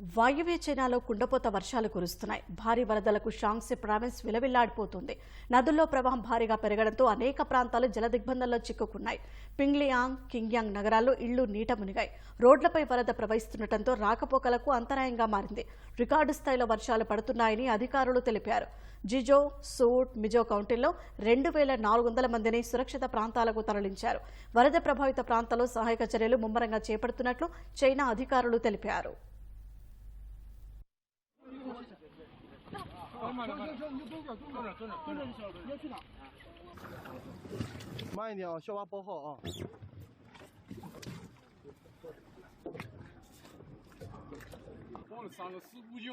వాయువ్య చైనాలో కుండపోత వర్షాలు కురుస్తున్నాయి. భారీ వరదలకు షాంగ్సీ ప్రావిన్స్ విలవిల్లాడిపోతుంది. నదుల్లో ప్రవాహం భారీగా పెరగడంతో అనేక ప్రాంతాలు జలదిగ్బంధంలో చిక్కుకున్నాయి. పింగ్లియాంగ్ కింగ్యాంగ్ నగరాల్లో ఇళ్ళు నీట మునిగాయి. రోడ్లపై వరద ప్రవహిస్తుండటంతో రాకపోకలకు అంతరాయంగా మారింది. రికార్డు స్థాయిలో వర్షాలు పడుతున్నాయని అధికారులు తెలిపారు. జిజో సూట్ మిజో కౌంటీల్లో రెండు వేల నాలుగు వందల మందిని సురక్షిత ప్రాంతాలకు తరలించారు. వరద ప్రభావిత ప్రాంతాల్లో సహాయక చర్యలు ముమ్మరంగా చేపడుతున్నట్లు చైనా అధికారులు తెలిపారు. 行行行你就蹲着蹲着蹲着。蹲着就行了你要去哪慢一点啊小娃包好啊。我了三个四步斤